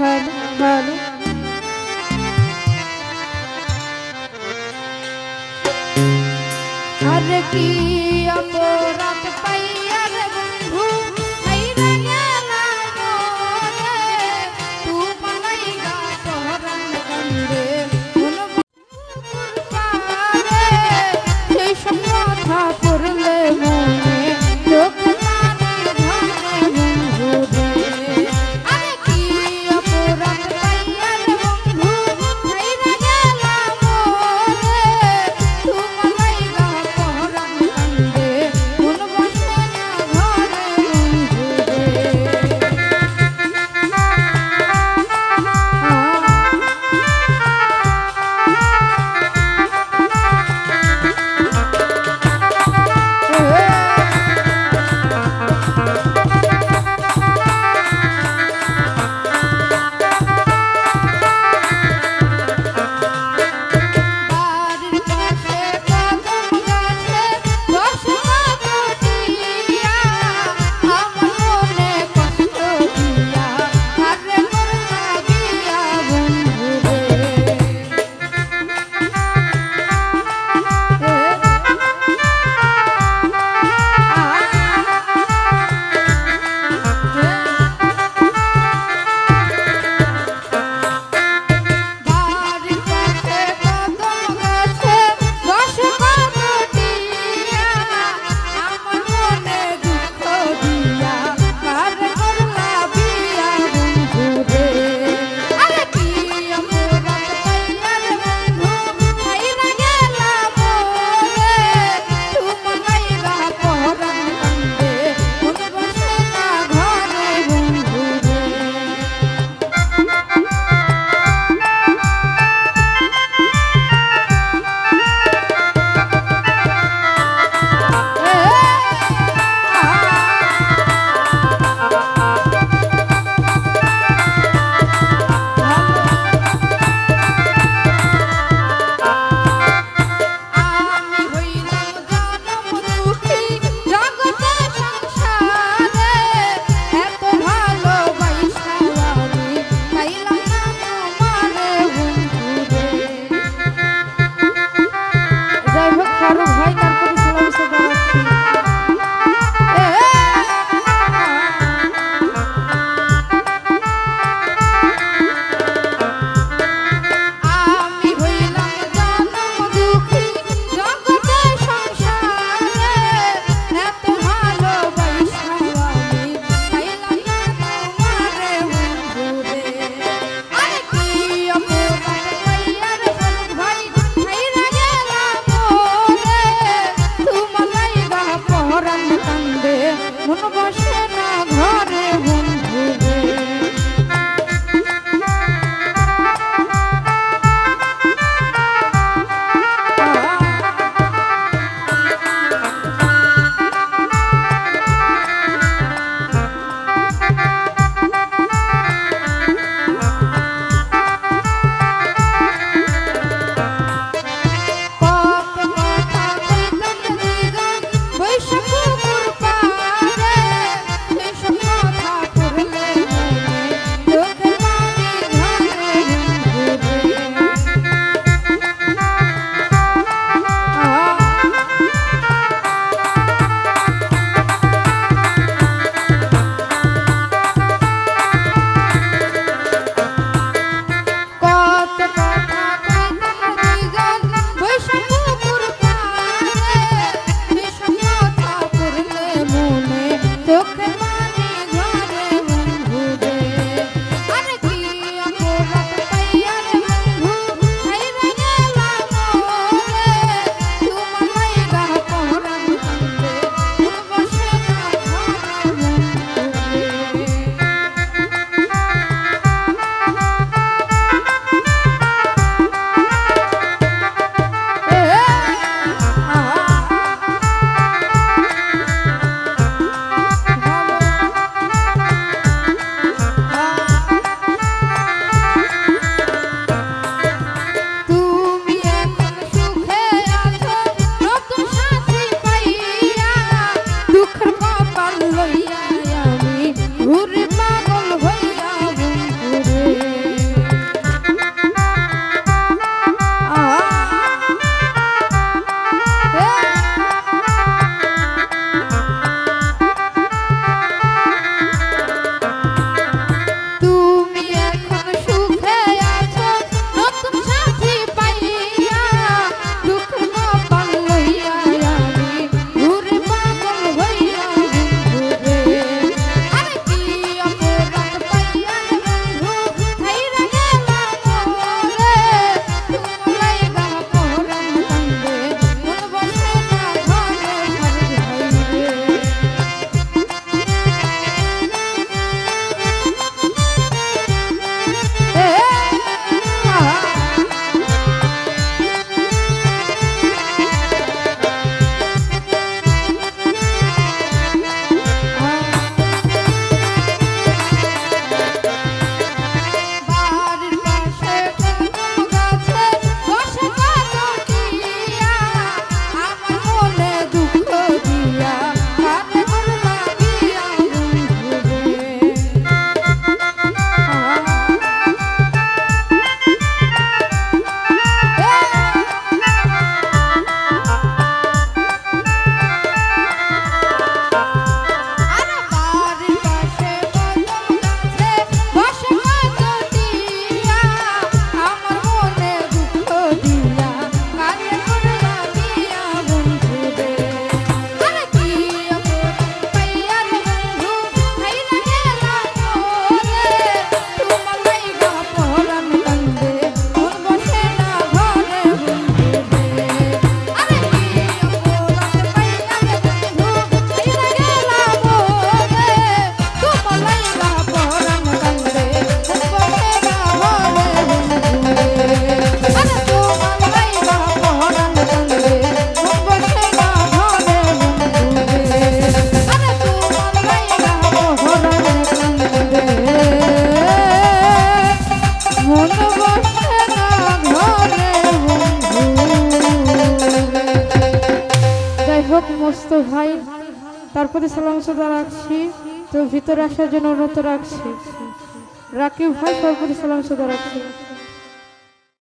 Hello hello আরে কি মস্ত ভাই। তারপরে সালাম সদা রাখছি। তো ভিতরে আসার জন্য অনুরোধ রাখছি। রাকিব ভাই, তারপরে সালাম সদা রাখছি।